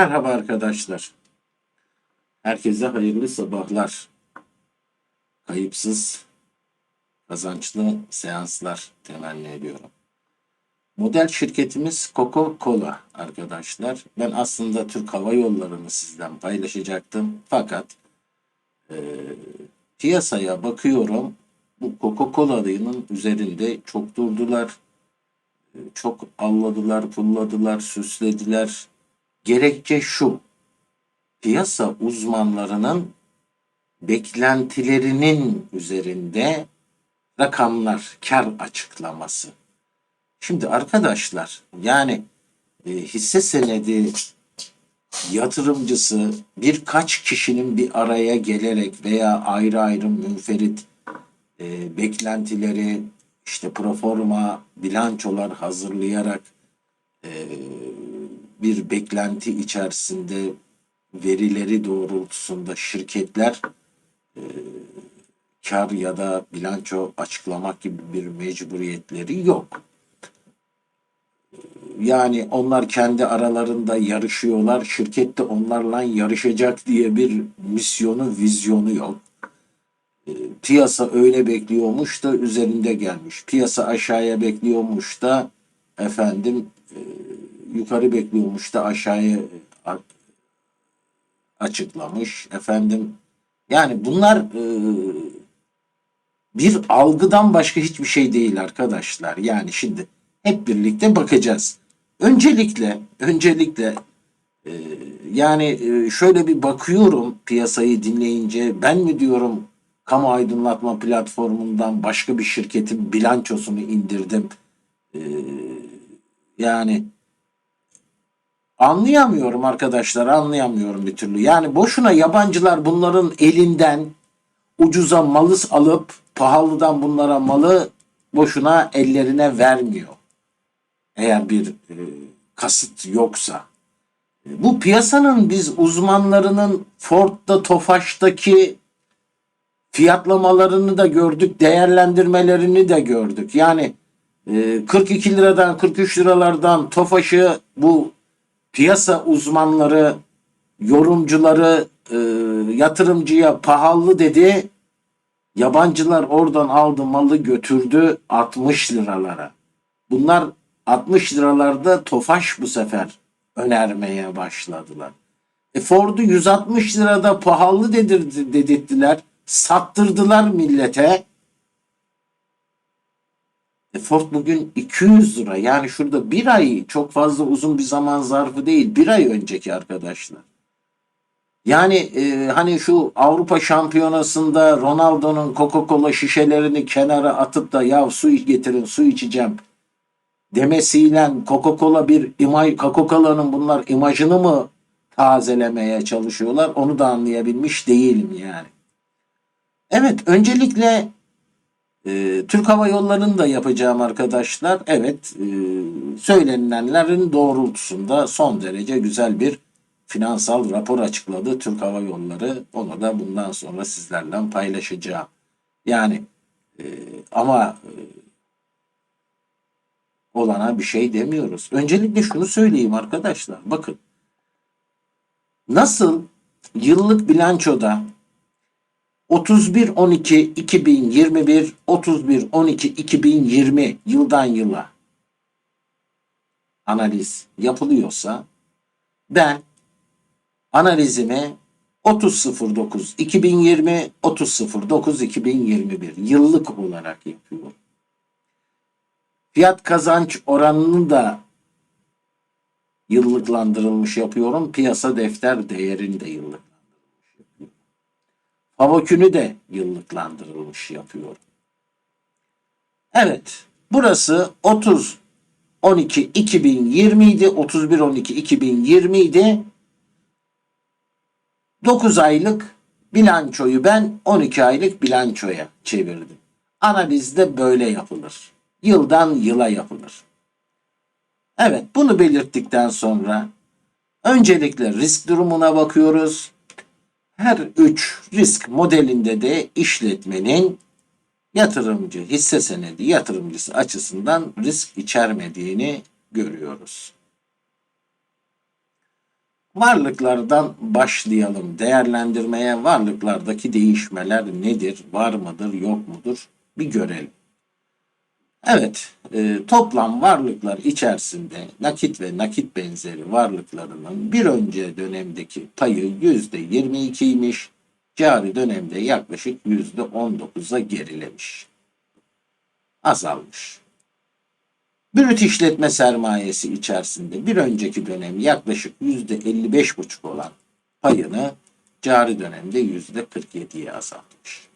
Merhaba arkadaşlar. Herkese hayırlı sabahlar. Kayıpsız, kazançlı seanslar temenni ediyorum. Model şirketimiz Coca-Cola arkadaşlar. Ben aslında Türk Hava Yolları'nı sizden paylaşacaktım. Fakat e, piyasaya bakıyorum. Bu Coca-Cola'nın üzerinde çok durdular. E, Çok alladılar, pulladılar, süslediler. Gerekçe şu. Piyasa uzmanlarının beklentilerinin üzerinde rakamlar, kar açıklaması. Şimdi arkadaşlar yani e, hisse senedi yatırımcısı birkaç kişinin bir araya gelerek veya ayrı ayrı münferit e, beklentileri işte proforma bilançolar hazırlayarak e, bir beklenti içerisinde verileri doğrultusunda şirketler e, kar ya da bilanço açıklamak gibi bir mecburiyetleri yok. Yani onlar kendi aralarında yarışıyorlar. Şirket de onlarla yarışacak diye bir misyonu, vizyonu yok. E, Piyasa öyle bekliyormuş da üzerinde gelmiş. Piyasa aşağıya bekliyormuş da efendim e, yukarı bekliyormuş da aşağıya açıklamış. Efendim yani bunlar e, bir algıdan başka hiçbir şey değil arkadaşlar. Yani şimdi hep birlikte bakacağız. Öncelikle öncelikle e, yani e, şöyle bir bakıyorum piyasayı dinleyince ben mi diyorum kamu aydınlatma platformundan başka bir şirketin bilançosunu indirdim. E, yani anlayamıyorum arkadaşlar anlayamıyorum bir türlü. Yani boşuna yabancılar bunların elinden ucuza malı alıp pahalıdan bunlara malı boşuna ellerine vermiyor. Eğer bir e, kasıt yoksa. E, Bu piyasanın biz uzmanlarının Ford'da, Tofaş'taki fiyatlamalarını da gördük, değerlendirmelerini de gördük. Yani e, 42 liradan 43 liralardan Tofaş'ı bu piyasa uzmanları, yorumcuları e, yatırımcıya pahalı dedi. Yabancılar oradan aldı malı götürdü 60 liralara. Bunlar 60 liralarda Tofaş bu sefer önermeye başladılar. E Ford'u 160 lirada pahalı dedirdi, dedirttiler. Sattırdılar millete. E Ford bugün 200 lira. Yani şurada bir ay çok fazla uzun bir zaman zarfı değil. Bir ay önceki arkadaşlar. Yani e, hani şu Avrupa Şampiyonası'nda Ronaldo'nun Coca-Cola şişelerini kenara atıp da ya su getirin su içeceğim demesiyle Coca-Cola bir imaj, Coca-Cola'nın bunlar imajını mı tazelemeye çalışıyorlar onu da anlayabilmiş değilim yani. Evet öncelikle e, Türk Hava Yolları'nı da yapacağım arkadaşlar. Evet e, söylenilenlerin doğrultusunda son derece güzel bir finansal rapor açıkladı Türk Hava Yolları. Onu da bundan sonra sizlerle paylaşacağım. Yani e, ama e, olana bir şey demiyoruz. Öncelikle şunu söyleyeyim arkadaşlar. Bakın nasıl yıllık bilançoda 31 12 2021 31 12 2020 yıldan yıla analiz yapılıyorsa ben analizimi 30.09 2020 30.09 2021 yıllık olarak yapıyorum. Fiyat kazanç oranını da yıllıklandırılmış yapıyorum. Piyasa defter değerini de yapıyorum. Favokünü de yıllıklandırılmış yapıyorum. Evet. Burası 30 12 2020 idi. 31 12 2020 idi. 9 aylık bilançoyu ben 12 aylık bilançoya çevirdim. Analiz de böyle yapılır. Yıldan yıla yapılır. Evet bunu belirttikten sonra öncelikle risk durumuna bakıyoruz. Her üç risk modelinde de işletmenin yatırımcı, hisse senedi yatırımcısı açısından risk içermediğini görüyoruz. Varlıklardan başlayalım. Değerlendirmeye varlıklardaki değişmeler nedir? Var mıdır? Yok mudur? Bir görelim. Evet, e, toplam varlıklar içerisinde nakit ve nakit benzeri varlıklarının bir önce dönemdeki payı yüzde 22'ymiş. Cari dönemde yaklaşık yüzde 19'a gerilemiş. Azalmış. Brüt işletme sermayesi içerisinde bir önceki dönem yaklaşık yüzde 55,5 olan payını cari dönemde yüzde 47'ye azaltmış.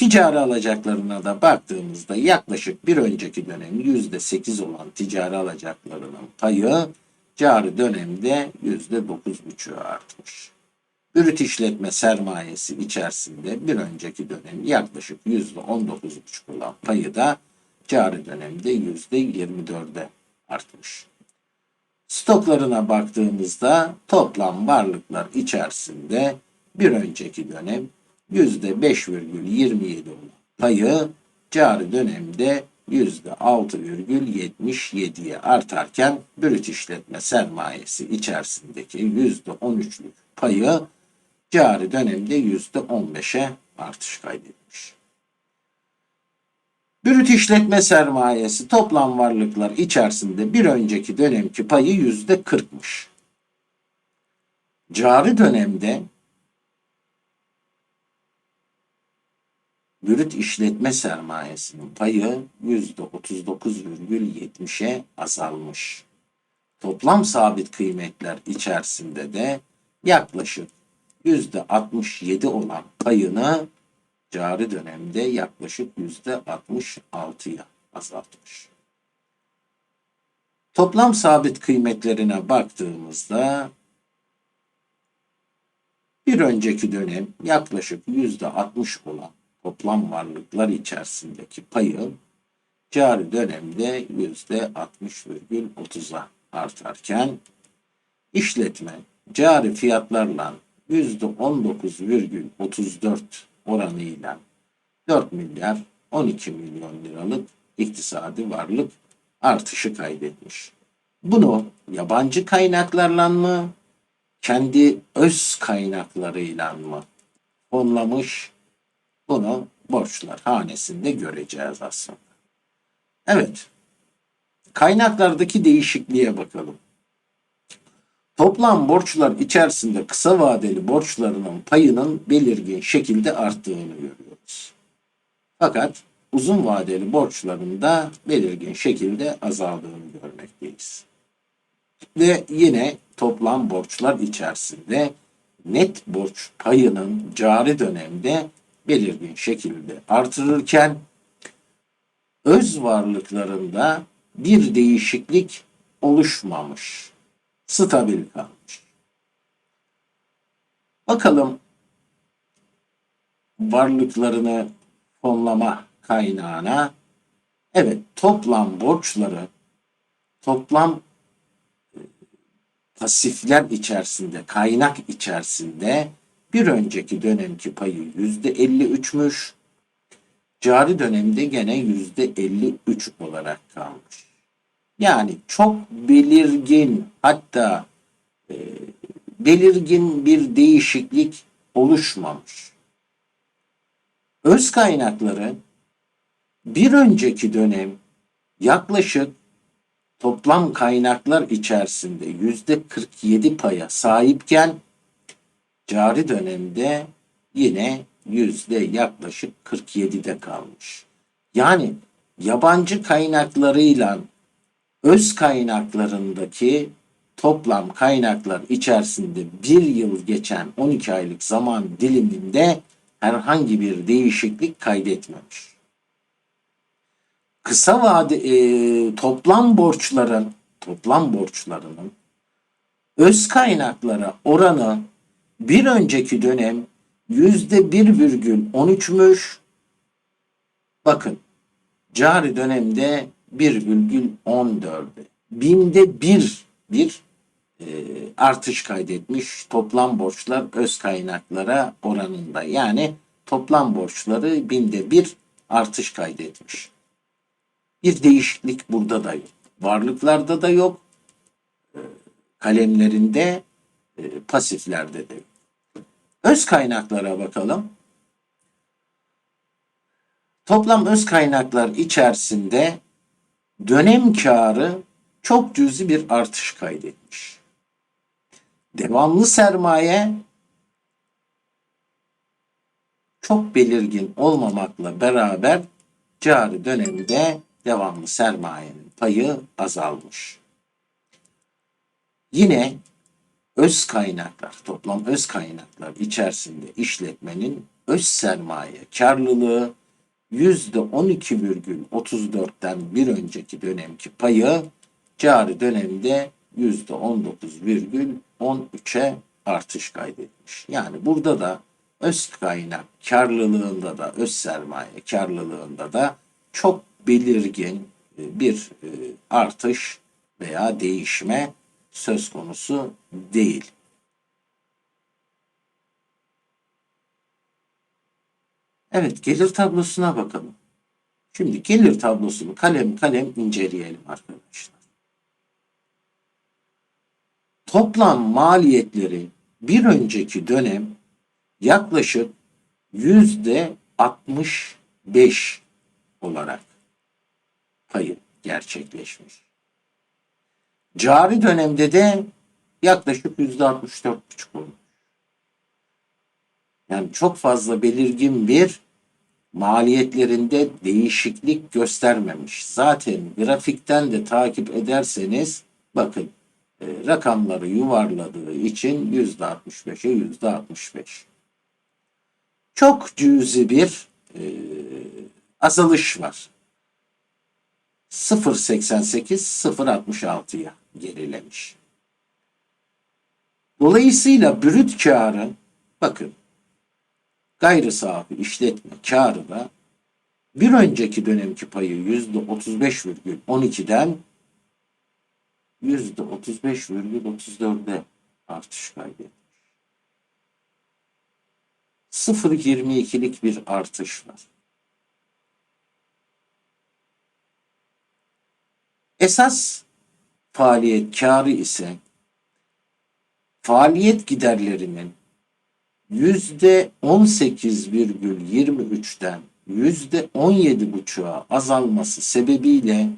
Ticari alacaklarına da baktığımızda yaklaşık bir önceki dönem yüzde sekiz olan ticari alacaklarının payı cari dönemde yüzde dokuz buçuğa artmış. Brüt işletme sermayesi içerisinde bir önceki dönem yaklaşık yüzde on dokuz buçuk olan payı da cari dönemde yüzde yirmi dörde artmış. Stoklarına baktığımızda toplam varlıklar içerisinde bir önceki dönem %5,27 olan payı cari dönemde %6,77'ye artarken brüt işletme sermayesi içerisindeki %13'lük payı cari dönemde %15'e artış kaydetmiş. Brüt işletme sermayesi toplam varlıklar içerisinde bir önceki dönemki payı %40'mış. Cari dönemde brüt işletme sermayesinin payı %39,70'e azalmış. Toplam sabit kıymetler içerisinde de yaklaşık %67 olan payını cari dönemde yaklaşık %66'ya azaltmış. Toplam sabit kıymetlerine baktığımızda bir önceki dönem yaklaşık %60 olan toplam varlıklar içerisindeki payı cari dönemde %60,30'a artarken işletme cari fiyatlarla %19,34 oranıyla 4 milyar 12 milyon liralık iktisadi varlık artışı kaydetmiş. Bunu yabancı kaynaklarla mı, kendi öz kaynaklarıyla mı fonlamış bunu borçlar hanesinde göreceğiz aslında. Evet. Kaynaklardaki değişikliğe bakalım. Toplam borçlar içerisinde kısa vadeli borçlarının payının belirgin şekilde arttığını görüyoruz. Fakat uzun vadeli borçların da belirgin şekilde azaldığını görmekteyiz. Ve yine toplam borçlar içerisinde net borç payının cari dönemde belirgin şekilde artırırken öz varlıklarında bir değişiklik oluşmamış. Stabil kalmış. Bakalım varlıklarını fonlama kaynağına evet toplam borçları toplam e, pasifler içerisinde kaynak içerisinde bir önceki dönemki payı yüzde 53'müş. Cari dönemde gene yüzde 53 olarak kalmış. Yani çok belirgin hatta e, belirgin bir değişiklik oluşmamış. Öz kaynakları bir önceki dönem yaklaşık toplam kaynaklar içerisinde yüzde 47 paya sahipken cari dönemde yine yüzde yaklaşık 47'de kalmış. Yani yabancı kaynaklarıyla öz kaynaklarındaki toplam kaynaklar içerisinde bir yıl geçen 12 aylık zaman diliminde herhangi bir değişiklik kaydetmemiş. Kısa vade e, toplam borçların toplam borçlarının öz kaynaklara oranı bir önceki dönem yüzde bir virgül on üçmüş. Bakın cari dönemde bir virgül on dörde. Binde bir bir e, artış kaydetmiş toplam borçlar öz kaynaklara oranında. Yani toplam borçları binde bir artış kaydetmiş. Bir değişiklik burada da yok. Varlıklarda da yok. kalemlerinde e, pasiflerde de. Öz kaynaklara bakalım. Toplam öz kaynaklar içerisinde dönem karı çok cüzi bir artış kaydetmiş. Devamlı sermaye çok belirgin olmamakla beraber cari dönemde devamlı sermayenin payı azalmış. Yine öz kaynaklar, toplam öz kaynaklar içerisinde işletmenin öz sermaye karlılığı %12,34'ten bir önceki dönemki payı cari dönemde %19,13'e artış kaydetmiş. Yani burada da öz kaynak karlılığında da öz sermaye karlılığında da çok belirgin e, bir e, artış veya değişme söz konusu değil. Evet gelir tablosuna bakalım. Şimdi gelir tablosunu kalem kalem inceleyelim arkadaşlar. Toplam maliyetleri bir önceki dönem yaklaşık yüzde 65 olarak payı gerçekleşmiş. Cari dönemde de yaklaşık yüzde 64,5 olmuş. Yani çok fazla belirgin bir maliyetlerinde değişiklik göstermemiş. Zaten grafikten de takip ederseniz bakın e, rakamları yuvarladığı için yüzde 65'e yüzde 65. Çok cüzi bir e, azalış var. 0.88 0.66'ya gerilemiş. Dolayısıyla brüt karı bakın gayri safi işletme karı da bir önceki dönemki payı %35,12'den %35,34'e artış kaydetmiş. 0,22'lik bir artış var. Esas faaliyet karı ise faaliyet giderlerinin yüzde 18,23'ten yüzde 17,5'a azalması sebebiyle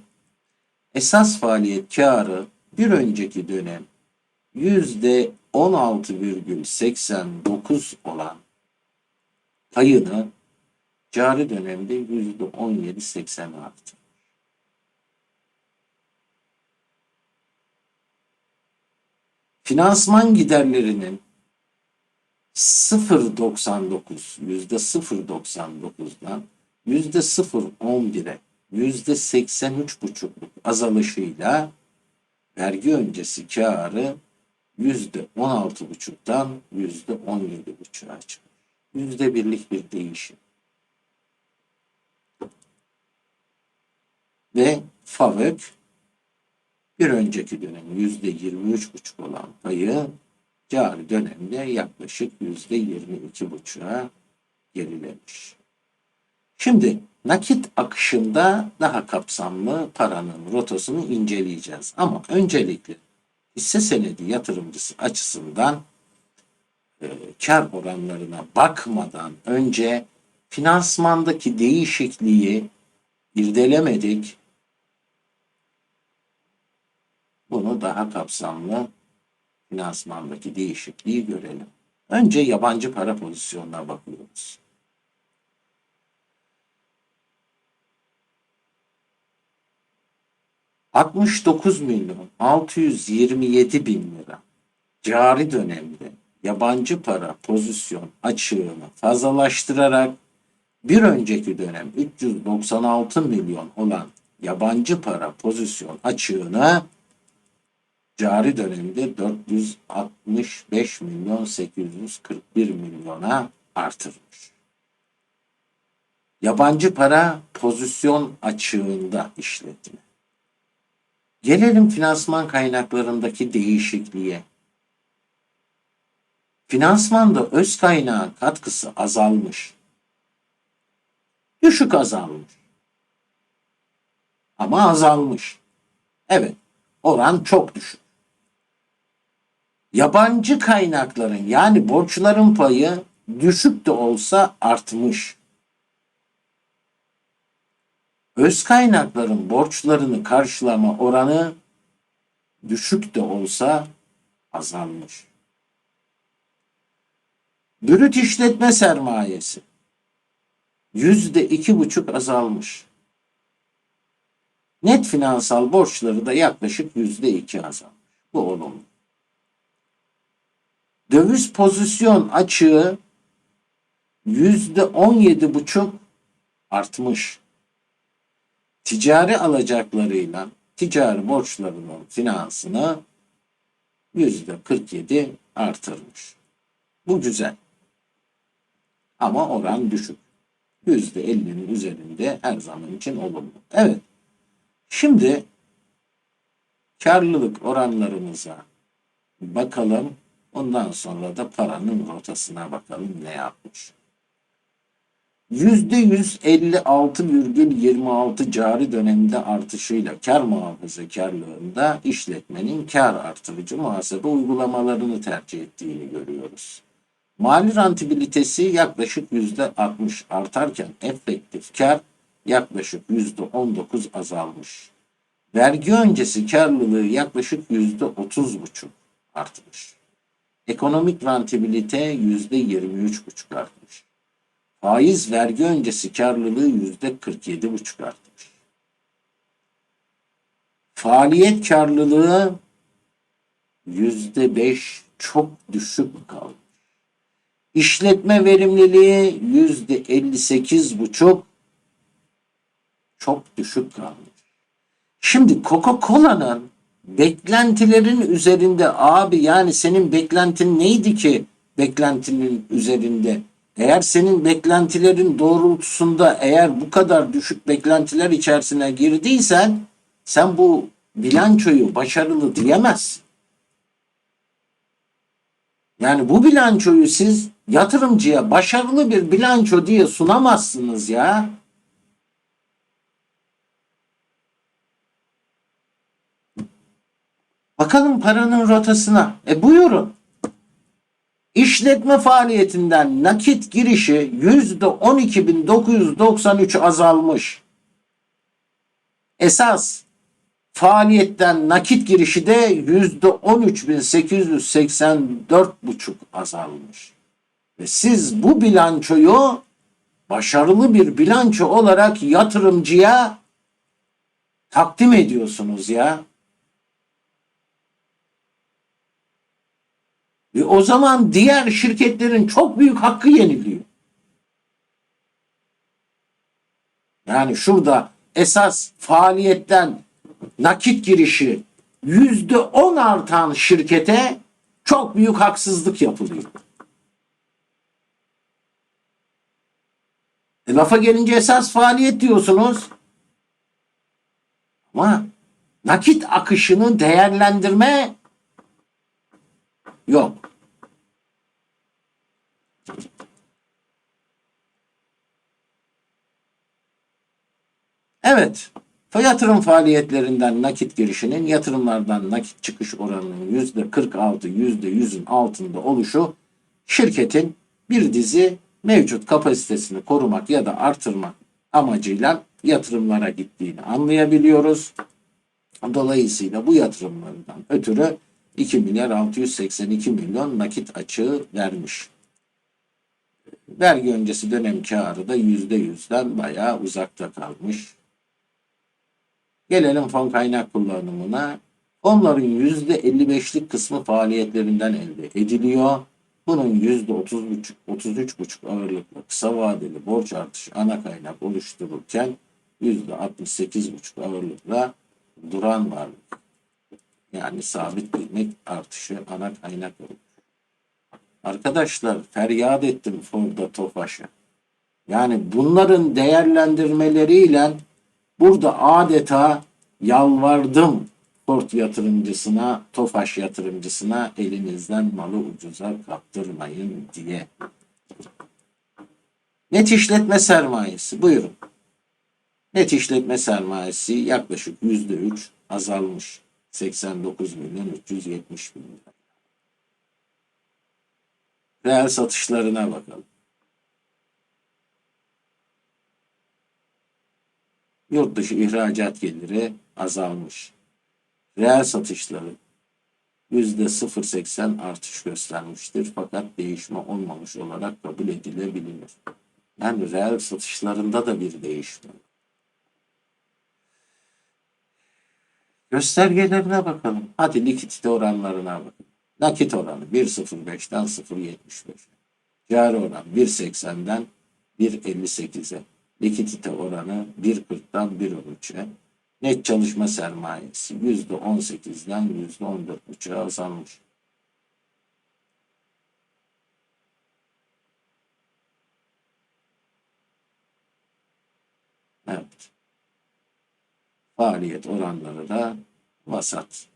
esas faaliyet karı bir önceki dönem yüzde 16,89 olan payını cari dönemde yüzde 17,80 arttı. Finansman giderlerinin 0.99 yüzde 0.99'dan yüzde 0.11'e yüzde 83.5'luk azalışıyla vergi öncesi karı yüzde 16.5'dan yüzde 17.5'a çıkmış. Yüzde birlik bir değişim. Ve FAVÖK bir önceki dönem yüzde 23.5 olan payı cari dönemde yaklaşık yüzde 22.5'a gerilemiş. Şimdi nakit akışında daha kapsamlı paranın rotasını inceleyeceğiz. Ama öncelikle hisse senedi yatırımcısı açısından e, kar oranlarına bakmadan önce finansmandaki değişikliği irdelemedik. Bunu daha kapsamlı finansmandaki değişikliği görelim. Önce yabancı para pozisyonuna bakıyoruz. ...69 milyon 627 bin lira cari dönemde yabancı para pozisyon açığını fazlalaştırarak bir önceki dönem 396 milyon olan yabancı para pozisyon açığını cari dönemde 465 milyon 841 milyona artırmış. Yabancı para pozisyon açığında işletme. Gelelim finansman kaynaklarındaki değişikliğe. Finansmanda öz kaynağın katkısı azalmış. Düşük azalmış. Ama azalmış. Evet, oran çok düşük. Yabancı kaynakların yani borçların payı düşük de olsa artmış. Öz kaynakların borçlarını karşılama oranı düşük de olsa azalmış. Brüt işletme sermayesi yüzde iki buçuk azalmış. Net finansal borçları da yaklaşık yüzde iki azalmış. Bu olumlu. Döviz pozisyon açığı yüzde on yedi buçuk artmış. Ticari alacaklarıyla ticari borçlarının finansını yüzde 47 artırmış. Bu güzel. Ama oran düşük. Yüzde 50'nin üzerinde her zaman için olumlu. Evet. Şimdi karlılık oranlarımıza bakalım. Ondan sonra da paranın rotasına bakalım ne yapmış. %156,26 cari dönemde artışıyla kar muhafazakarlığında işletmenin kar artırıcı muhasebe uygulamalarını tercih ettiğini görüyoruz. Mali rentabilitesi yaklaşık %60 artarken efektif kar yaklaşık %19 azalmış. Vergi öncesi karlılığı yaklaşık %30,5 artmış. Ekonomik rentabilite %23,5 artmış. Faiz vergi öncesi karlılığı %47,5 artmış. Faaliyet karlılığı %5 çok düşük kalmış. İşletme verimliliği %58,5 çok düşük kalmış. Şimdi Coca-Cola'nın beklentilerin üzerinde abi yani senin beklentin neydi ki beklentinin üzerinde? Eğer senin beklentilerin doğrultusunda eğer bu kadar düşük beklentiler içerisine girdiysen sen bu bilançoyu başarılı diyemezsin. Yani bu bilançoyu siz yatırımcıya başarılı bir bilanço diye sunamazsınız ya. Bakalım paranın rotasına. E buyurun. İşletme faaliyetinden nakit girişi %12.993 azalmış. Esas faaliyetten nakit girişi de %13.884,5 azalmış. Ve siz bu bilançoyu başarılı bir bilanço olarak yatırımcıya takdim ediyorsunuz ya. E o zaman diğer şirketlerin çok büyük hakkı yeniliyor. Yani şurada esas faaliyetten nakit girişi yüzde on artan şirkete çok büyük haksızlık yapılıyor. E lafa gelince esas faaliyet diyorsunuz. Ama nakit akışını değerlendirme yok. Evet. Yatırım faaliyetlerinden nakit girişinin yatırımlardan nakit çıkış oranının yüzde 46, yüzde 100'ün altında oluşu şirketin bir dizi mevcut kapasitesini korumak ya da artırmak amacıyla yatırımlara gittiğini anlayabiliyoruz. Dolayısıyla bu yatırımlardan ötürü 2 milyar 682 milyon nakit açığı vermiş. Vergi öncesi dönem karı da %100'den bayağı uzakta kalmış. Gelelim fon kaynak kullanımına. Fonların %55'lik kısmı faaliyetlerinden elde ediliyor. Bunun %33,5 33,5 ağırlıklı kısa vadeli borç artışı ana kaynak oluştururken %68,5 ağırlıkla duran varlık. Yani sabit kıymet artışı ana kaynak olur. Arkadaşlar feryat ettim Ford'a Tofaş'a. Yani bunların değerlendirmeleriyle Burada adeta yalvardım Ford yatırımcısına, Tofaş yatırımcısına elinizden malı ucuza kaptırmayın diye. Net işletme sermayesi buyurun. Net işletme sermayesi yaklaşık yüzde üç azalmış. 89 milyon 370 bin lira. Reel satışlarına bakalım. Yurt dışı ihracat geliri azalmış. Reel satışları %0.80 artış göstermiştir fakat değişme olmamış olarak kabul edilebilir. Yani reel satışlarında da bir değişme. Göstergelerine bakalım. Hadi likidite oranlarına bakalım. Nakit oranı 1.05'den 0.75. Cari oran 1.80'den 1.58'e. Likidite oranı 1.40'dan 1.13'e. Net çalışma sermayesi %18'den %14,5'a azalmış. Evet. Faaliyet oranları da vasat.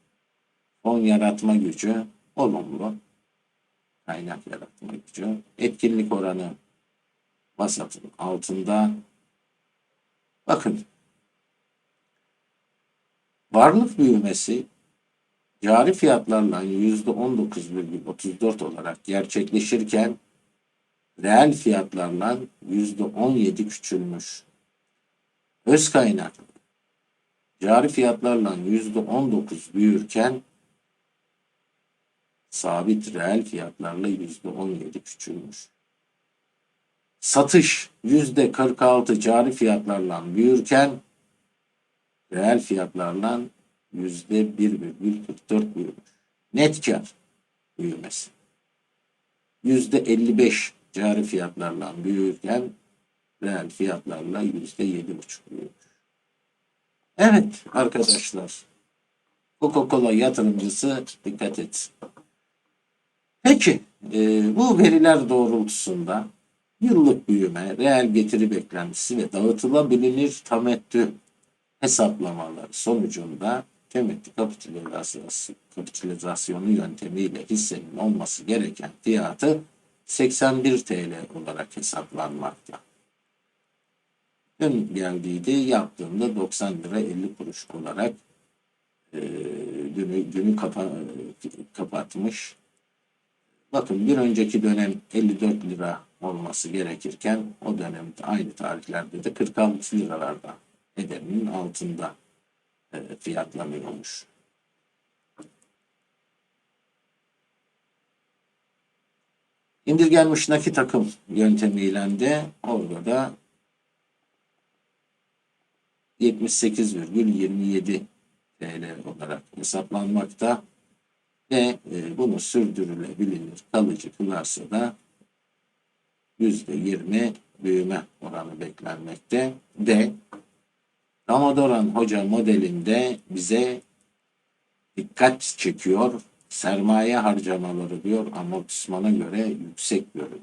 Fon yaratma gücü olumlu. Kaynak yaratma gücü. Etkinlik oranı vasatın altında. Bakın Varlık büyümesi cari fiyatlarla %19,34 olarak gerçekleşirken reel fiyatlarla %17 küçülmüş. Öz kaynak cari fiyatlarla %19 büyürken sabit reel fiyatlarla %17 küçülmüş. Satış %46 cari fiyatlarla büyürken reel fiyatlarla yüzde 1,44 büyümüş. Net kar büyümesi. Yüzde 55 cari fiyatlarla büyürken reel fiyatlarla yüzde 7,5 büyümüş. Evet arkadaşlar. Coca-Cola yatırımcısı dikkat et. Peki e, bu veriler doğrultusunda yıllık büyüme, reel getiri beklentisi ve dağıtılabilir tamettü hesaplamaları sonucunda temettü kapitalizasyonu, kapitalizasyonu yöntemiyle hissenin olması gereken fiyatı 81 TL olarak hesaplanmakta. Dün geldiydi yaptığında 90 lira 50 kuruş olarak e, günü, günü kapa, kapatmış. Bakın bir önceki dönem 54 lira olması gerekirken o dönemde aynı tarihlerde de 46 liralarda ederinin altında e, fiyatlanıyormuş. İndirgenmiş nakit akım yöntemiyle de orada da 78,27 TL olarak hesaplanmakta ve e, bunu sürdürülebilir kalıcı kılarsa da %20 büyüme oranı beklenmekte ve Ramadoran Hoca modelinde bize dikkat çekiyor. Sermaye harcamaları diyor amortismana göre yüksek görünüyor.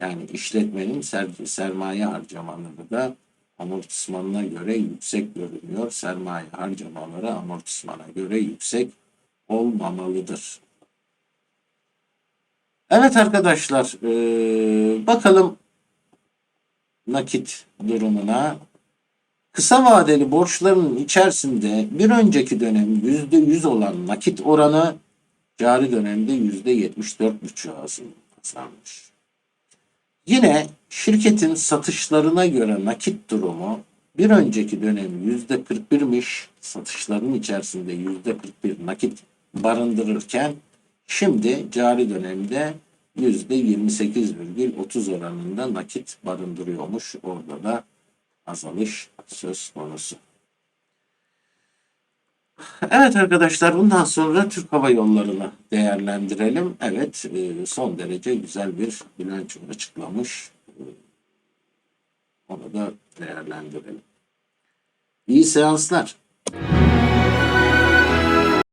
Yani işletmenin ser sermaye harcamaları da amortismanına göre yüksek görünüyor. Sermaye harcamaları amortismana göre yüksek olmamalıdır. Evet arkadaşlar, ee, bakalım nakit durumuna. Kısa vadeli borçların içerisinde bir önceki dönem %100 olan nakit oranı cari dönemde %74,5 azalmış. Yine şirketin satışlarına göre nakit durumu bir önceki dönem %41'miş. Satışların içerisinde %41 nakit barındırırken şimdi cari dönemde %28,30 oranında nakit barındırıyormuş. Orada da azalış söz konusu. Evet arkadaşlar bundan sonra Türk Hava Yolları'nı değerlendirelim. Evet e, son derece güzel bir bilanço açıklamış. E, onu da değerlendirelim. İyi seanslar.